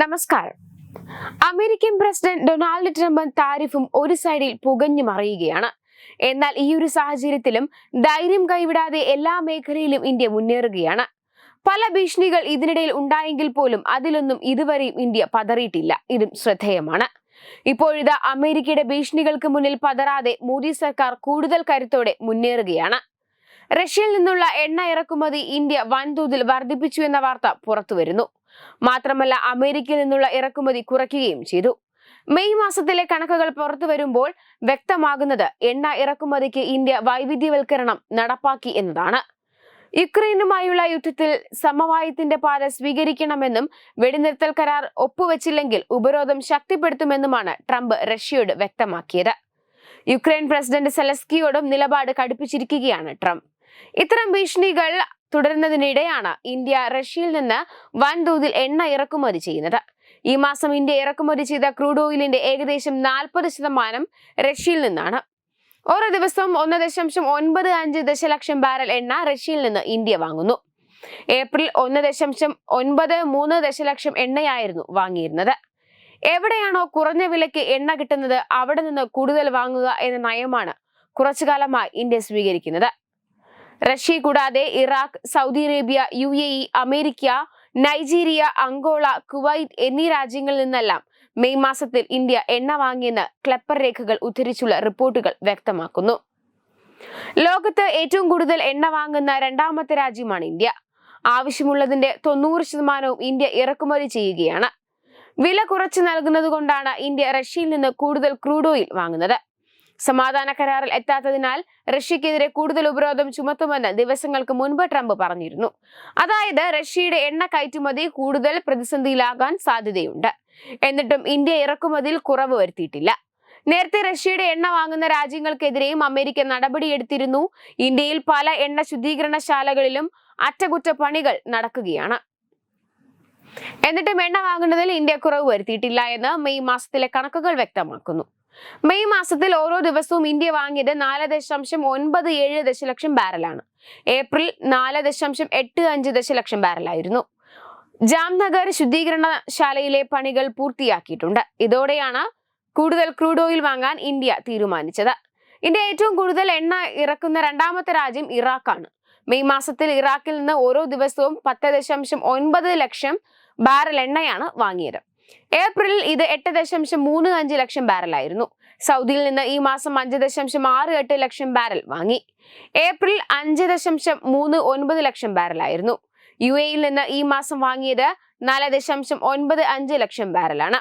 നമസ്കാരം. American president Donald Trump താരിഫും ഒരു സൈഡിൽ പുകഞ്ഞു മറിയുകയാണ് എന്നാൽ ഈ ഒരു സാഹചര്യത്തിലും ധൈര്യം കൈവിടാതെ എല്ലാ മേഖലയിലും ഇന്ത്യ മുന്നേറുകയാണ്. പല ഭീഷണികൾ ഇതിനിടയിൽ ഉണ്ടായെങ്കിൽ പോലും അതിലൊന്നും ഇതുവരെയും ഇന്ത്യ പതറിയിട്ടില്ല. ഇതും ശ്രദ്ധേയമാണ്. ഇപ്പോഴിതാ അമേരിക്കയുടെ ഭീഷണികൾക്ക് മുന്നിൽ പതറാതെ മോദി സർക്കാർ കൂടുതൽ കരുത്തോടെ മുന്നേറുകയാണ്. റഷ്യയിൽ നിന്നുള്ള എണ്ണ ഇറക്കുമതി ഇന്ത്യ വൻതോതിൽ വർദ്ധിപ്പിച്ചു എന്ന വാർത്ത പുറത്തുവരുന്നു. മാത്രമല്ല അമേരിക്കയിൽ നിന്നുള്ള ഇറക്കുമതി കുറയ്ക്കുകയും ചെയ്തു. മെയ് മാസത്തിലെ കണക്കുകൾ പുറത്തു വരുമ്പോൾ വ്യക്തമാകുന്നത് എണ്ണ ഇറക്കുമതിക്ക് ഇന്ത്യ വൈവിധ്യവൽക്കരണം നടപ്പാക്കി എന്നതാണ്. യുക്രൈനുമായുള്ള യുദ്ധത്തിൽ സമവായത്തിന്റെ പാത സ്വീകരിക്കണമെന്നും വെടിനിർത്തൽ കരാർ ഒപ്പുവെച്ചില്ലെങ്കിൽ ഉപരോധം ശക്തിപ്പെടുത്തുമെന്നുമാണ് ട്രംപ് റഷ്യയോട് വ്യക്തമാക്കിയത്. യുക്രൈൻ പ്രസിഡന്റ് സെലസ്കിയോടും നിലപാട് കടുപ്പിച്ചിരിക്കുകയാണ് ട്രംപ്. ഇത്തരം ഭീഷണികൾ തുടരുന്നതിനിടെയാണ് ഇന്ത്യ റഷ്യയിൽ നിന്ന് വൻതോതിൽ എണ്ണ ഇറക്കുമതി ചെയ്യുന്നത്. ഈ മാസം ഇന്ത്യ ഇറക്കുമതി ചെയ്ത ക്രൂഡ് ഓയിലിന്റെ ഏകദേശം നാൽപ്പത് ശതമാനം റഷ്യയിൽ നിന്നാണ്. ഓരോ ദിവസവും ഒന്ന് ദശാംശം ഒൻപത് അഞ്ച് ദശലക്ഷം ബാരൽ എണ്ണ റഷ്യയിൽ നിന്ന് ഇന്ത്യ വാങ്ങുന്നു. ഏപ്രിൽ ഒന്ന് ദശാംശം ഒൻപത് മൂന്ന് ദശലക്ഷം എണ്ണയായിരുന്നു വാങ്ങിയിരുന്നത്. എവിടെയാണോ കുറഞ്ഞ വിലയ്ക്ക് എണ്ണ കിട്ടുന്നത് അവിടെ നിന്ന് കൂടുതൽ വാങ്ങുക എന്ന നയമാണ് കുറച്ചു കാലമായി ഇന്ത്യ സ്വീകരിക്കുന്നത്. റഷ്യ കൂടാതെ Iraq Saudi Arabia U A E America Nigeria Angola Kuwait എന്നീ രാജ്യങ്ങളിൽ നിന്നെല്ലാം മെയ് മാസത്തിൽ ഇന്ത്യ എണ്ണ വാങ്ങിയെന്ന് ക്ലപ്പർ രേഖകൾ ഉദ്ധരിച്ചുള്ള റിപ്പോർട്ടുകൾ വ്യക്തമാക്കുന്നു. ലോകത്ത് ഏറ്റവും കൂടുതൽ എണ്ണ വാങ്ങുന്ന രണ്ടാമത്തെ രാജ്യമാണ് ഇന്ത്യ. ആവശ്യമുള്ളതിന്റെ തൊണ്ണൂറ് ശതമാനവും ഇന്ത്യ ഇറക്കുമതി ചെയ്യുകയാണ്. വില കുറച്ച് നൽകുന്നത് കൊണ്ടാണ് ഇന്ത്യ റഷ്യയിൽ നിന്ന് കൂടുതൽ ക്രൂഡ് ഓയിൽ വാങ്ങുന്നത്. സമാധാന കരാറിൽ എത്താത്തതിനാൽ റഷ്യക്കെതിരെ കൂടുതൽ ഉപരോധം ചുമത്തുമെന്ന് ദിവസങ്ങൾക്ക് മുൻപ് ട്രംപ് പറഞ്ഞിരുന്നു. അതായത് റഷ്യയുടെ എണ്ണ കയറ്റുമതി കൂടുതൽ പ്രതിസന്ധിയിലാകാൻ സാധ്യതയുണ്ട്. എന്നിട്ടും ഇന്ത്യ ഇറക്കുമതിയിൽ കുറവ് വരുത്തിയിട്ടില്ല. നേരത്തെ റഷ്യയുടെ എണ്ണ വാങ്ങുന്ന രാജ്യങ്ങൾക്കെതിരെയും അമേരിക്ക നടപടിയെടുത്തിരുന്നു. ഇന്ത്യയിൽ പല എണ്ണ ശുദ്ധീകരണശാലകളിലും അറ്റകുറ്റപ്പണികൾ നടക്കുകയാണ്. എന്നിട്ടും എണ്ണ വാങ്ങുന്നതിൽ ഇന്ത്യ കുറവ് വരുത്തിയിട്ടില്ല എന്ന് മെയ് മാസത്തിലെ കണക്കുകൾ വ്യക്തമാക്കുന്നു. മെയ് മാസത്തിൽ ഓരോ ദിവസവും ഇന്ത്യ വാങ്ങിയത് നാല് ദശാംശം ഒൻപത് ഏഴ് ദശലക്ഷം ബാരലാണ്. ഏപ്രിൽ നാല് ദശാംശം എട്ട് അഞ്ച് ദശലക്ഷം ബാരലായിരുന്നു. ജാംനഗർ ശുദ്ധീകരണശാലയിലെ പണികൾ പൂർത്തിയാക്കിയിട്ടുണ്ട്. ഇതോടെയാണ് കൂടുതൽ ക്രൂഡ് ഓയിൽ വാങ്ങാൻ ഇന്ത്യ തീരുമാനിച്ചത്. ഇന്ത്യ ഏറ്റവും കൂടുതൽ എണ്ണ ഇറക്കുന്ന രണ്ടാമത്തെ രാജ്യം ഇറാഖാണ്. മെയ് മാസത്തിൽ ഇറാഖിൽ നിന്ന് ഓരോ ദിവസവും പത്ത് ദശാംശം ഒൻപത് ലക്ഷം ബാരൽ എണ്ണയാണ് വാങ്ങിയത്. ഏപ്രിലിൽ ഇത് എട്ട് ദശാംശം മൂന്ന് അഞ്ച് ലക്ഷം ബാരലായിരുന്നു സൗദിയിൽ നിന്ന് ഈ മാസം അഞ്ച് ദശാംശം ആറ് എട്ട് ലക്ഷം ബാരൽ വാങ്ങി. ഏപ്രിൽ അഞ്ച് ദശാംശം മൂന്ന് ഒൻപത് ലക്ഷം ബാരലായിരുന്നു യു എയിൽ നിന്ന് ഈ മാസം വാങ്ങിയത് നാല് ദശാംശം ഒൻപത് അഞ്ച് ലക്ഷം ബാരലാണ്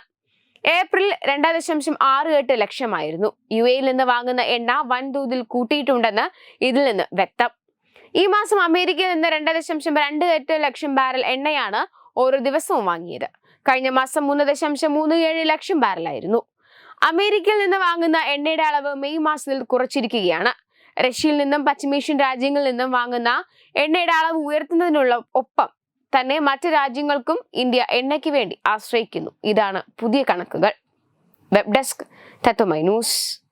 ഏപ്രിൽ രണ്ട് ദശാംശം ആറ് എട്ട് ലക്ഷമായിരുന്നു. യു എയിൽ നിന്ന് വാങ്ങുന്ന എണ്ണ വൻതോതിൽ കൂട്ടിയിട്ടുണ്ടെന്ന് ഇതിൽ നിന്ന് വ്യക്തം. ഈ മാസം അമേരിക്കയിൽ നിന്ന് രണ്ട് ദശാംശം രണ്ട് എട്ട് ലക്ഷം ബാരൽ എണ്ണയാണ് ഓരോ ദിവസവും വാങ്ങിയത്. കഴിഞ്ഞ മാസം മൂന്ന് ദശാംശം മൂന്ന് ഏഴ് ലക്ഷം ബാരലായിരുന്നു. അമേരിക്കയിൽ നിന്ന് വാങ്ങുന്ന എണ്ണയുടെ അളവ് മെയ് മാസത്തിൽ കുറച്ചിരിക്കുകയാണ്. റഷ്യയിൽ നിന്നും പശ്ചിമേഷ്യൻ രാജ്യങ്ങളിൽ നിന്നും വാങ്ങുന്ന എണ്ണയുടെ അളവ് ഉയർത്തുന്നതിനുള്ള ഒപ്പം തന്നെ മറ്റു രാജ്യങ്ങൾക്കും ഇന്ത്യ എണ്ണയ്ക്ക് വേണ്ടി ആശ്രയിക്കുന്നു. ഇതാണ് പുതിയ കണക്കുകൾ. Web desk Tatwamayi news.